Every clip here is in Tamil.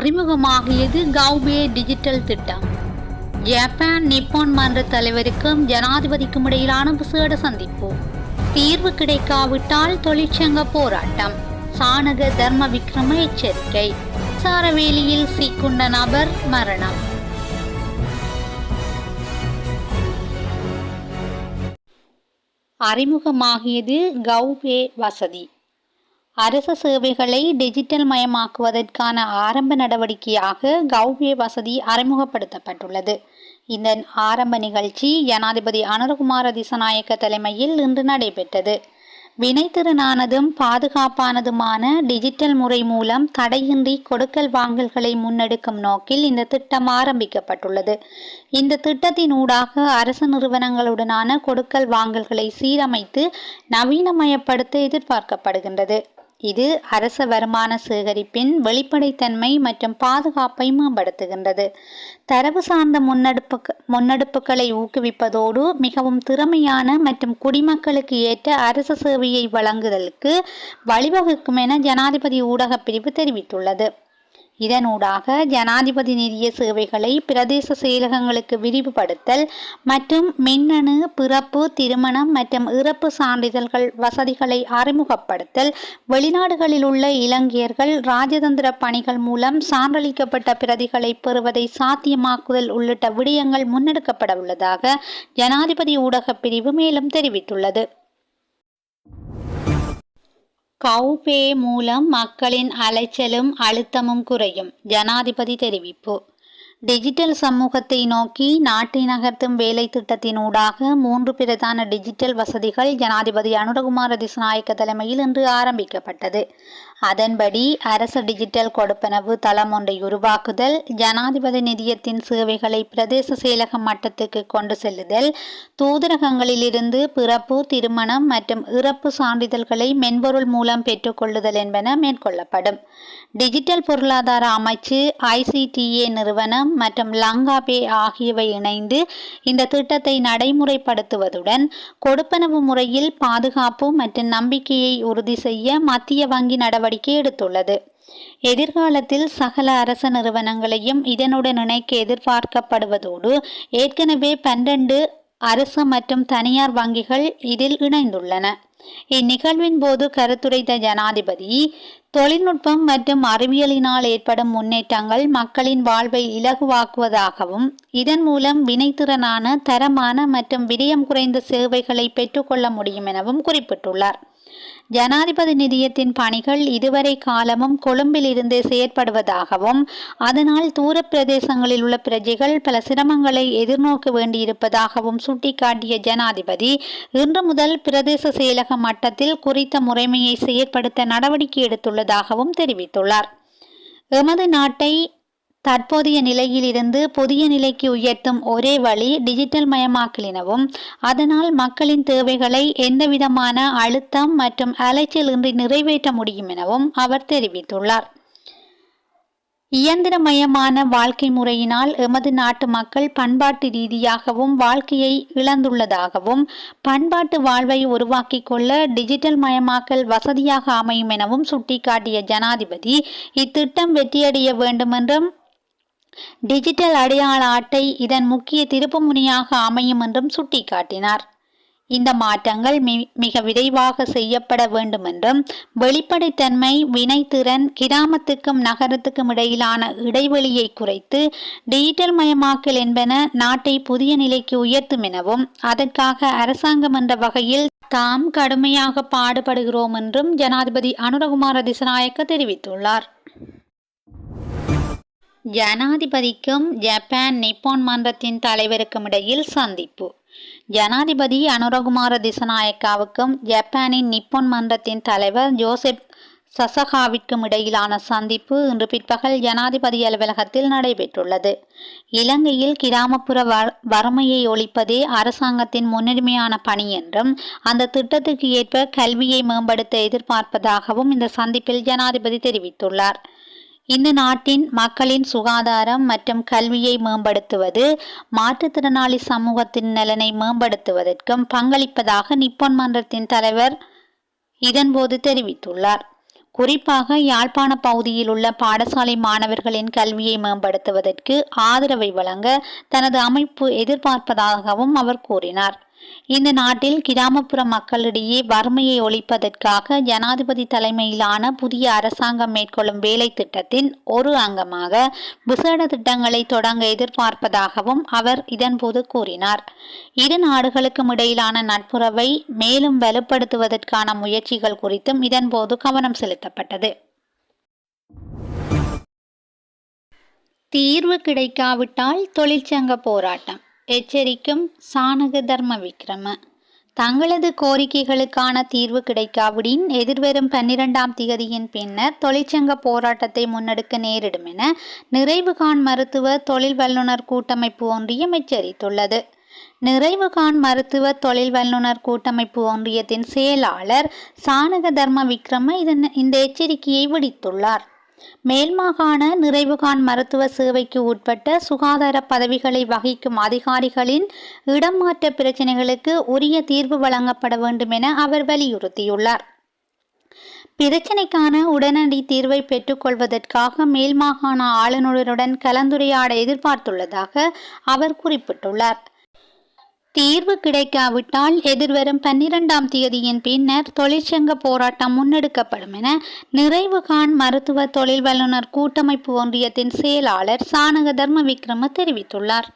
அறிமுகமாகியது கௌபே டிஜிட்டல் திட்டம். ஜப்பான் நிப்பான் மன்ற தலைவருக்கும் ஜனாதிபதிக்கும் இடையிலான விசேட சந்திப்பு. தீர்வு கிடைக்காவிட்டால் தொழிற்சங்க போராட்டம். சாணக தர்ம விக்ரம எச்சரிக்கை. சாரவேலியில் சிக்குண்ட நபர் மரணம். அறிமுகமாகியது கௌபே வசதி. அரச சேவைகளை டிஜிட்டல் மயமாக்குவதற்கான ஆரம்ப நடவடிக்கையாக கௌபிய வசதி அறிமுகப்படுத்தப்பட்டுள்ளது. இந்த ஆரம்ப நிகழ்ச்சி ஜனாதிபதி அனுரகுமார திசநாயக்க தலைமையில் இன்று நடைபெற்றது. வினைத்திறனானதும் பாதுகாப்பானதுமான டிஜிட்டல் முறை மூலம் தடையின்றி கொடுக்கல் வாங்கல்களை முன்னெடுக்கும் நோக்கில் இந்த திட்டம் ஆரம்பிக்கப்பட்டுள்ளது. இந்த திட்டத்தின் ஊடாக அரசு நிறுவனங்களுடனான கொடுக்கல் வாங்கல்களை சீரமைத்து நவீனமயப்படுத்த எதிர்பார்க்கப்படுகின்றது. இது அரச வருமான சேகரிப்பின் வெளிப்படைத்தன்மை மற்றும் பாதுகாப்பை மேம்படுத்துகின்றது. தரவு சார்ந்த முன்னெடுப்பு முன்னெடுப்புகளை ஊக்குவிப்பதோடு மிகவும் திறமையான மற்றும் குடிமக்களுக்கு ஏற்ற அரச சேவையை வழங்குதலுக்கு வழிவகுக்கும் என ஜனாதிபதி ஊடகப் பிரிவு தெரிவித்துள்ளது. இதனூடாக ஜனாதிபதி நிதிய சேவைகளை பிரதேச செயலகங்களுக்கு விரிவுபடுத்தல் மற்றும் மின்னணு பிறப்பு திருமணம் மற்றும் இறப்பு சான்றிதழ்கள் வசதிகளை அறிமுகப்படுத்தல் வெளிநாடுகளில் உள்ள இலங்கையர்கள் ராஜதந்திர பணிகள் மூலம் சான்றளிக்கப்பட்ட பிரதிகளை பெறுவதை சாத்தியமாக்குதல் உள்ளிட்ட விடயங்கள் முன்னெடுக்கப்பட உள்ளதாக ஜனாதிபதி ஊடகப் பிரிவு மேலும் தெரிவித்துள்ளது. கௌபே மூலம் மக்களின் அலைச்சலும் அழுத்தமும் குறையும் ஜனாதிபதி தெரிவிப்பு. டிஜிட்டல் சமூகத்தை நோக்கி நாட்டை நகர்த்தும் வேலை திட்டத்தினூடாக மூன்று பிரதான டிஜிட்டல் வசதிகள் ஜனாதிபதி அனுரகுமார திசநாயக்க தலைமையில் இன்று ஆரம்பிக்கப்பட்டது. அதன்படி அரசு டிஜிட்டல் கொடுப்பனவு தளம் ஒன்றை உருவாக்குதல் ஜனாதிபதி நிதியத்தின் சேவைகளை பிரதேச செயலக மட்டத்துக்கு கொண்டு செல்லுதல் தூதரகங்களிலிருந்து பிறப்பு திருமணம் மற்றும் இறப்பு சான்றிதழ்களை மென்பொருள் மூலம் பெற்றுக்கொள்ளுதல் என்பன மேற்கொள்ளப்படும். டிஜிட்டல் பொருளாதார அமைச்சு ஐசிடிஏ நிறுவனம் மற்றும் லங்காபே ஆகியவை இணைந்து இந்த திட்டத்தை நடைமுறைப்படுத்துவதுடன் கொடுப்பனவு முறையில் பாதுகாப்பு மற்றும் நம்பிக்கையை உறுதி செய்ய மத்திய வங்கி நடவடிக்கை எடுத்துள்ளது. எதிர்காலத்தில் சகல அரச நிறுவனங்களையும் இதனுடன் இணைக்க எதிர்பார்க்கப்படுவதோடு ஏற்கனவே பன்னெண்டு அரசு மற்றும் தனியார் வங்கிகள் இதில் இணைந்துள்ளன. இந்நிகழ்வின் போது கருத்துரைத்த ஜனாதிபதி தொழில்நுட்பம் மற்றும் அறிவியலினால் ஏற்படும் முன்னேற்றங்கள் மக்களின் வாழ்வை இலகுவாக்குவதாகவும் இதன் மூலம் வினைத்திறனான தரமான மற்றும் விடயம் குறைந்த சேவைகளை பெற்றுக்கொள்ள முடியும் எனவும் குறிப்பிட்டுள்ளார். ஜனாதிபதி நிதியத்தின் பணிகள் இதுவரை காலமும் கொழும்பில் செயற்படுவதாகவும் அதனால் தூர பிரதேசங்களில் உள்ள பிரஜைகள் பல சிரமங்களை எதிர்நோக்க வேண்டியிருப்பதாகவும் சுட்டிக்காட்டிய ஜனாதிபதி இன்று முதல் பிரதேச செயலக மட்டத்தில் குறித்த முறைமையை செயற்படுத்த நடவடிக்கை எடுத்துள்ளதாகவும் தெரிவித்துள்ளார். எமது நாட்டை தற்போதைய நிலையிலிருந்து புதிய நிலைக்கு உயர்த்தும் ஒரே வழி டிஜிட்டல் மயமாக்கல் எனவும் அதனால் மக்களின் தேவைகளை எந்தவிதமான அழுத்தம் மற்றும் அலைச்சல் இன்றி நிறைவேற்ற முடியும் எனவும் அவர் தெரிவித்துள்ளார். இயந்திரமயமான வாழ்க்கை முறையினால் எமது நாட்டு மக்கள் பண்பாட்டு ரீதியாகவும் வாழ்க்கையை இழந்துள்ளதாகவும் பண்பாட்டு வாழ்வை உருவாக்கிக் கொள்ள டிஜிட்டல் மயமாக்கல் வசதியாக அமையும் எனவும் சுட்டிக்காட்டிய ஜனாதிபதி இத்திட்டம் வெற்றியடைய வேண்டுமென்றும் டிஜிட்டல் அடையாள அட்டை இதன் முக்கிய திருப்புமுனையாக அமையும் என்றும் சுட்டிக்காட்டினார். இந்த மாற்றங்கள் மிக விரைவாக செய்யப்பட வேண்டுமென்றும் வெளிப்படைத்தன்மை வினைத்திறன் கிராமத்துக்கும் நகரத்துக்கும் இடையிலான இடைவெளியை குறைத்து டிஜிட்டல் மயமாக்கல் என்பன நாட்டை புதிய நிலைக்கு உயர்த்தும் எனவும் அதற்காக அரசாங்கம் என்ற வகையில் தாம் கடுமையாக பாடுபடுகிறோம் என்றும் ஜனாதிபதி அனுரகுமார திசநாயக்க தெரிவித்துள்ளார். ஜனாதிபதிக்கும் ஜப்பான் நிப்பான் மன்றத்தின் தலைவருக்கும் இடையில் சந்திப்பு. ஜனாதிபதி அனுரகுமார திசநாயக்காவுக்கும் ஜப்பானின் நிப்பான் மன்றத்தின் தலைவர் ஜோசப் சசகாவிற்கும் இடையிலான சந்திப்பு இன்று பிற்பகல் ஜனாதிபதி அலுவலகத்தில் நடைபெற்றுள்ளது. இலங்கையில் கிராமப்புற வறுமையை ஒழிப்பதே அரசாங்கத்தின் முன்னுரிமையான பணி என்றும் அந்த திட்டத்துக்கு ஏற்ப கல்வியை மேம்படுத்த எதிர்பார்ப்பதாகவும் இந்த சந்திப்பில் ஜனாதிபதி தெரிவித்துள்ளார். இந்த நாட்டின் மக்களின் சுகாதாரம் மற்றும் கல்வியை மேம்படுத்துவது மாற்றுத்திறனாளி சமூகத்தின் நலனை மேம்படுத்துவதற்கும் பங்களிப்பதாக நிப்பன் மன்றத்தின் தலைவர் இதன்போது தெரிவித்துள்ளார். குறிப்பாக யாழ்ப்பாண பகுதியில் உள்ள பாடசாலை மாணவர்களின் கல்வியை மேம்படுத்துவதற்கு ஆதரவை வழங்க தனது அமைப்பு எதிர்பார்ப்பதாகவும் அவர் கூறினார். இந்த நாட்டில் கிராமப்புற மக்களிடையே வறுமையை ஒழிப்பதற்காக ஜனாதிபதி தலைமையிலான புதிய அரசாங்கம் மேற்கொள்ளும் வேலை திட்டத்தின் ஒரு அங்கமாக விசேட திட்டங்களை தொடங்க எதிர்பார்ப்பதாகவும் அவர் இதன்போது கூறினார். இரு நாடுகளுக்கும் இடையிலான நட்புறவை மேலும் வலுப்படுத்துவதற்கான முயற்சிகள் குறித்தும் இதன்போது கவனம் செலுத்தப்பட்டது. தீர்வு கிடைக்காவிட்டால் தொழிற்சங்க போராட்டம். எச்சரிக்கும் சாணக தர்ம விக்ரம. தங்களது கோரிக்கைகளுக்கான தீர்வு கிடைக்காவிடின் எதிர்வரும் பன்னிரெண்டாம் திகதியின் பின்னர் தொழிற்சங்க போராட்டத்தை முன்னெடுக்க நேரிடும் என நிறைவுகான் மருத்துவ தொழில் வல்லுநர் கூட்டமைப்பு ஒன்றியம் எச்சரித்துள்ளது. நிறைவுகான் மருத்துவ தொழில் வல்லுநர் கூட்டமைப்பு ஒன்றியத்தின் செயலாளர் சாணக தர்ம விக்ரம இதன் இந்த எச்சரிக்கையை விடுத்துள்ளார். மேல்மாகாண நிறைவுகான் மருத்துவ சேவைக்கு உட்பட்ட சுகாதார பதவிகளை வகிக்கும் அதிகாரிகளின் இடமாற்ற பிரச்சினைகளுக்கு உரிய தீர்வு வழங்கப்பட வேண்டும் என அவர் வலியுறுத்தியுள்ளார். பிரச்சினைக்கான உடனடி தீர்வை பெற்றுக்கொள்வதற்காக மேல்மாகாண ஆளுநருடன் கலந்துரையாட எதிர்பார்த்துள்ளதாக அவர் குறிப்பிட்டுள்ளார். தீர்வு கிடைக்காவிட்டால் எதிர்வரும் பன்னிரெண்டாம் தேதியின் பின்னர் தொழிற்சங்க போராட்டம் முன்னெடுக்கப்படும் என நிறைவுகாண் மருத்துவ தொழில் வல்லுநர் கூட்டமைப்பு ஒன்றியத்தின் செயலாளர் சானக தர்ம விக்ரம தெரிவித்துள்ளார்.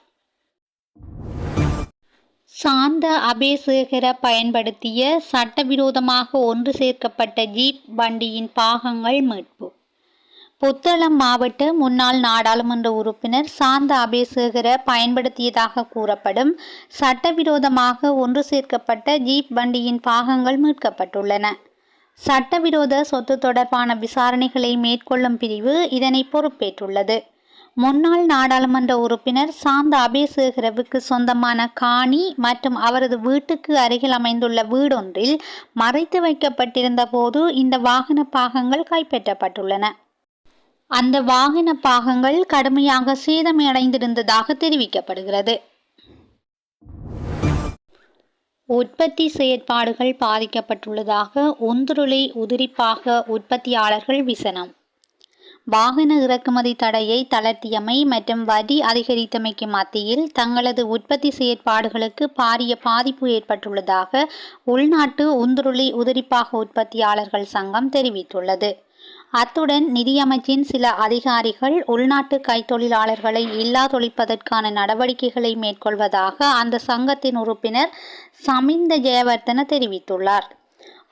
சாந்த அபேசேகர பயன்படுத்திய சட்டவிரோதமாக ஒன்று சேர்க்கப்பட்ட ஜீப் வண்டியின் பாகங்கள் மீட்பு. புத்தளம் மாவட்ட முன்னாள் நாடாளுமன்ற உறுப்பினர் சாந்த அபேசேகர பயன்படுத்தியதாக கூறப்படும் சட்டவிரோதமாக ஒன்று சேர்க்கப்பட்ட ஜீப் வண்டியின் பாகங்கள் மீட்கப்பட்டுள்ளன. சட்டவிரோத சொத்து தொடர்பான விசாரணைகளை மேற்கொள்ளும் பிரிவு இதனை பொறுப்பேற்றுள்ளது. முன்னாள் நாடாளுமன்ற உறுப்பினர் சாந்த அபேசேகரவுக்கு சொந்தமான காணி மற்றும் அவரது வீட்டுக்கு அருகில் அமைந்துள்ள வீடொன்றில் மறைத்து வைக்கப்பட்டிருந்த போது இந்த வாகன பாகங்கள் கைப்பற்றப்பட்டுள்ளன. அந்த வாகன பாகங்கள் கடுமையாக சேதமடைந்திருந்ததாக தெரிவிக்கப்படுகிறது. உற்பத்தி செயற்பாடுகள் பாதிக்கப்பட்டுள்ளதாக உந்துருளி உதிரிப்பாக உற்பத்தியாளர்கள் விசனம். வாகன இறக்குமதி தடையை தளர்த்தியமை மற்றும் வரி அதிகரித்தமைக்கு மத்தியில் தங்களது உற்பத்தி செயற்பாடுகளுக்கு பாரிய பாதிப்பு ஏற்பட்டுள்ளதாக உள்நாட்டு உந்துருளி உதிரிப்பாக உற்பத்தியாளர்கள் சங்கம் தெரிவித்துள்ளது. அத்துடன் நிதியமைச்சின் சில அதிகாரிகள் உள்நாட்டு கைத்தொழிலாளர்களை இல்லாதொழிப்பதற்கான நடவடிக்கைகளை மேற்கொள்வதாக அந்த சங்கத்தின் உறுப்பினர் சமிந்த ஜெயவர்தன தெரிவித்துள்ளார்.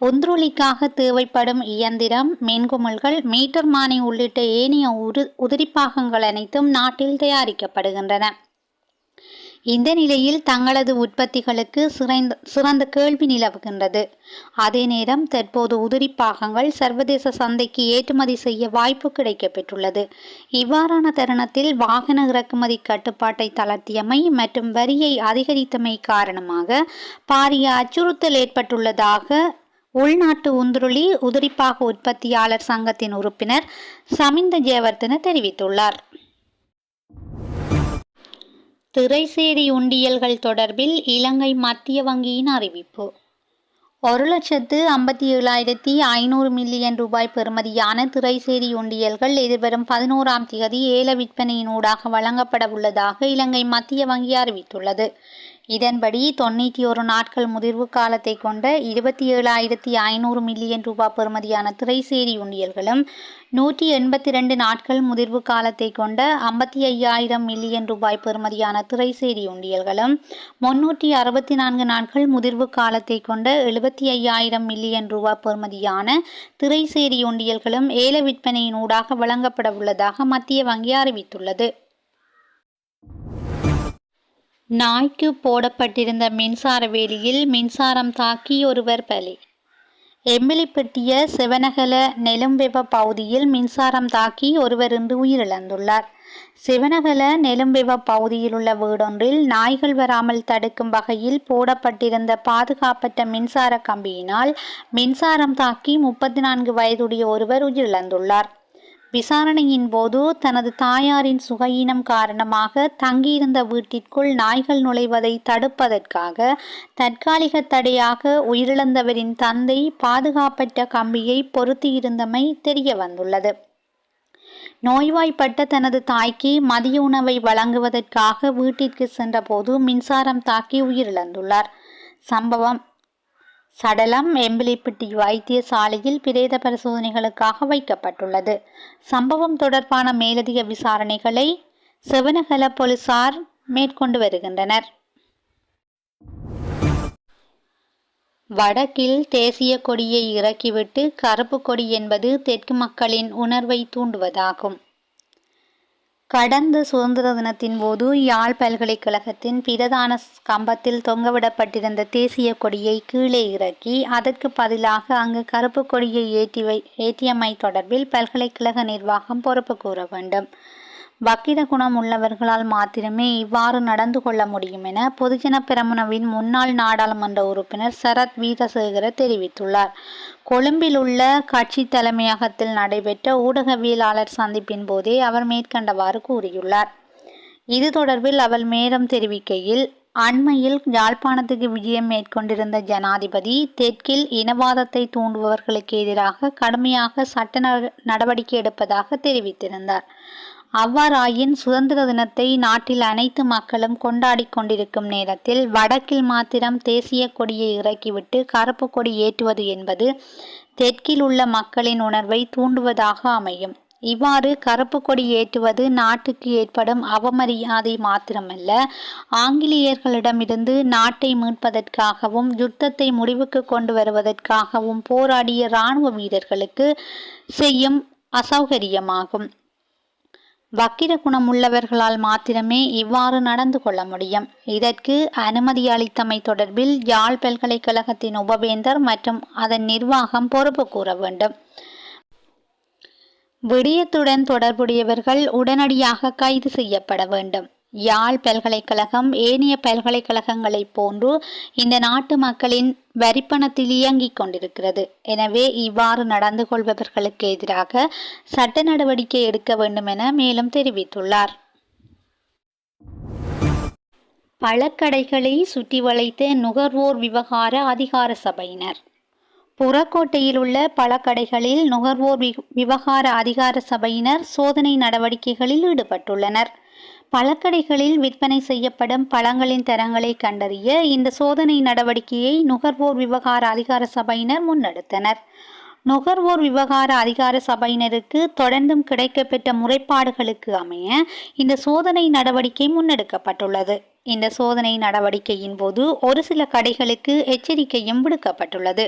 ஒன்றுளிக்காக தேவைப்படும் இயந்திரம் மென்குமிழ்கள் மீட்டர் மானி உள்ளிட்ட ஏனைய உரு உதிரிப்பாகங்கள் அனைத்தும் நாட்டில் தயாரிக்கப்படுகின்றன. இந்த நிலையில் தங்களது உற்பத்திகளுக்கு சிறந்த சிறந்த கேள்வி நிலவுகின்றது. அதே நேரம் தற்போது உதிரிப்பாகங்கள் சர்வதேச சந்தைக்கு ஏற்றுமதி செய்ய வாய்ப்பு கிடைக்கப்பெற்றுள்ளது. இவ்வாறான தருணத்தில் வாகன இறக்குமதி கட்டுப்பாட்டை தளர்த்தியமை மற்றும் வரியை அதிகரித்தமை காரணமாக பாரிய அச்சுறுத்தல் ஏற்பட்டுள்ளதாக உள்நாட்டு உந்துருளி உதிரிப்பாக உற்பத்தியாளர் சங்கத்தின் உறுப்பினர் சமிந்த ஜெயவர்தன தெரிவித்துள்ளார். திரைசேரி உண்டியல்கள் தொடர்பில் இலங்கை மத்திய வங்கியின் அறிவிப்பு. ஒரு லட்சத்து ஐம்பத்தி ஏழாயிரத்தி ஐநூறு மில்லியன் ரூபாய் பெறுமதியான திரைசேரி உண்டியல்கள் எதிர்வரும் பதினோராம் தேதி ஏல விற்பனையினூடாக வழங்கப்பட உள்ளதாக இலங்கை மத்திய வங்கி அறிவித்துள்ளது. இதன்படி தொண்ணூற்றி ஒரு நாட்கள் முதிர்வு காலத்தை கொண்ட இருபத்தி ஏழாயிரத்தி ஐநூறு மில்லியன் ரூபாய் பெறுமதியான திரைசேரி உண்டியல்களும் நூற்றி எண்பத்தி ரெண்டு நாட்கள் முதிர்வு காலத்தை கொண்ட ஐம்பத்தி ஐயாயிரம் மில்லியன் ரூபாய் பெறுமதியான திரைசேரி உண்டியல்களும் முன்னூற்றி அறுபத்தி நான்கு நாட்கள் முதிர்வு காலத்தை கொண்ட எழுபத்தி ஐயாயிரம் மில்லியன் ரூபாய் பெறுமதியான திரைசேரி உண்டியல்களும் ஏல விற்பனையின் ஊடாக வழங்கப்பட உள்ளதாக மத்திய வங்கி அறிவித்துள்ளது. நாய்க்கு போடப்பட்டிருந்த மின்சார வேலியில் மின்சாரம் தாக்கி ஒருவர் பலி. எம்மிலிப்பட்டிய சிவனகல நெலும்பெவ பகுதியில் மின்சாரம் தாக்கி ஒருவர் இன்று உயிரிழந்துள்ளார். சிவனகல நெலும்பெவ பகுதியில் உள்ள வீடொன்றில் நாய்கள் வராமல் தடுக்கும் வகையில் போடப்பட்டிருந்த பாதுகாப்பற்ற மின்சார கம்பியினால் மின்சாரம் தாக்கி முப்பத்தி நான்கு வயதுடைய ஒருவர் உயிரிழந்துள்ளார். விசாரணையின் போது தனது தாயாரின் சுகையினம் காரணமாக தங்கியிருந்த வீட்டிற்குள் நாய்கள் நுழைவதை தடுப்பதற்காக தற்காலிக தடையாக உயிரிழந்தவரின் தந்தை பாதுகாப்பற்ற கம்பியை பொருத்தியிருந்தமை தெரிய வந்துள்ளது நோய்வாய்ப்பட்ட தனது தாய்க்கு மதிய உணவை வழங்குவதற்காக வீட்டிற்கு சென்றபோது மின்சாரம் தாக்கி உயிரிழந்துள்ளார். சம்பவம் சடலம் எம்பிலிப்பட்டி வைத்தியசாலையில் பிரேத பரிசோதனைகளுக்காக வைக்கப்பட்டுள்ளது. சம்பவம் தொடர்பான மேலதிக விசாரணைகளை செவனகல போலீசார் மேற்கொண்டு வருகின்றனர். வடக்கில் தேசிய கொடியை இறக்கிவிட்டு கருப்பு கொடி என்பது தெற்கு மக்களின் உணர்வை தூண்டுவதாகும். கடந்த சுதந்திர தினத்தின் போது யாழ் பல்கலைக்கழகத்தின் பிரதான கம்பத்தில் தொங்கவிடப்பட்டிருந்த தேசிய கொடியை கீழே இறக்கி அதற்கு பதிலாக அங்கு கருப்பு கொடியை ஏற்றி ஏற்றியமை தொடர்பில் பல்கலைக்கழக நிர்வாகம் பொறுப்பு கூற வேண்டும். வக்கிர குணம் உள்ளவர்களால் மாத்திரமே இவ்வாறு நடந்து கொள்ள முடியும் என பொதுஜன பெரமுனவின் முன்னாள் நாடாளுமன்ற உறுப்பினர் சரத் வீரசேகர தெரிவித்துள்ளார். கொழும்பில் உள்ள கட்சி தலைமையகத்தில் நடைபெற்ற ஊடகவியலாளர் சந்திப்பின் போதே அவர் மேற்கண்டவாறு கூறியுள்ளார். இது தொடர்பில் அவர் மேலும் தெரிவிக்கையில் அண்மையில் யாழ்ப்பாணத்துக்கு விஜயம் மேற்கொண்டிருந்த ஜனாதிபதி தெற்கில் இனவாதத்தை தூண்டுபவர்களுக்கு எதிராக கடுமையாக சட்ட நடவடிக்கை எடுப்பதாக தெரிவித்திருந்தார். அவ்வாறாயின் சுதந்திர தினத்தை நாட்டில் அனைத்து மக்களும் கொண்டாடி கொண்டிருக்கும் நேரத்தில் வடக்கில் மாத்திரம் தேசிய கொடியை இறக்கிவிட்டு கருப்பு கொடி ஏற்றுவது என்பது தெற்கில் உள்ள மக்களின் உணர்வை தூண்டுவதாக அமையும். இவ்வாறு கருப்பு கொடி ஏற்றுவது நாட்டுக்கு ஏற்படும் அவமரியாதை மாத்திரமல்ல ஆங்கிலேயர்களிடமிருந்து நாட்டை மீட்பதற்காகவும் யுத்தத்தை முடிவுக்கு கொண்டு வருவதற்காகவும் போராடிய இராணுவ வீரர்களுக்கு செய்யும் அசௌகரியமாகும். வக்கிர குணம் உள்ளவர்களால் மாத்திரமே இவ்வாறு நடந்து கொள்ள முடியும். இதற்கு அனுமதி அளித்தமை தொடர்பில் யாழ் பல்கலைக்கழகத்தின் உபவேந்தர் மற்றும் அதன் நிர்வாகம் பொறுப்பு கூற வேண்டும். விடயத்துடன் தொடர்புடையவர்கள் உடனடியாக கைது செய்யப்பட வேண்டும். யாழ் பல்கலைக்கழகம் ஏனைய பல்கலைக்கழகங்களைப் போன்று இந்த நாட்டு மக்களின் வரிப்பணத்தில் இயங்கிக் கொண்டிருக்கிறது. எனவே இவ்வாறு நடந்து கொள்பவர்களுக்கு எதிராக சட்ட நடவடிக்கை எடுக்க வேண்டும் என மேலும் தெரிவித்துள்ளார். பழக்கடைகளை சுற்றி வளைத்த நுகர்வோர் விவகார அதிகார சபையினர். புறக்கோட்டையில் உள்ள பல கடைகளில் நுகர்வோர் விவகார அதிகார சபையினர் சோதனை நடவடிக்கைகளில் ஈடுபட்டுள்ளனர். பழக்கடைகளில் விற்பனை செய்யப்படும் பழங்களின் தரங்களை கண்டறிய இந்த சோதனை நடவடிக்கையை நுகர்வோர் விவகார அதிகார சபையினர் முன்னெடுத்தனர். நுகர்வோர் விவகார அதிகார சபையினருக்கு தொடர்ந்தும் கிடைக்கப்பெற்ற முறைப்பாடுகளுக்கு அமைய இந்த சோதனை நடவடிக்கை முன்னெடுக்கப்பட்டுள்ளது. இந்த சோதனை நடவடிக்கையின் போது ஒரு சில கடைகளுக்கு எச்சரிக்கையும் விடுக்கப்பட்டுள்ளது.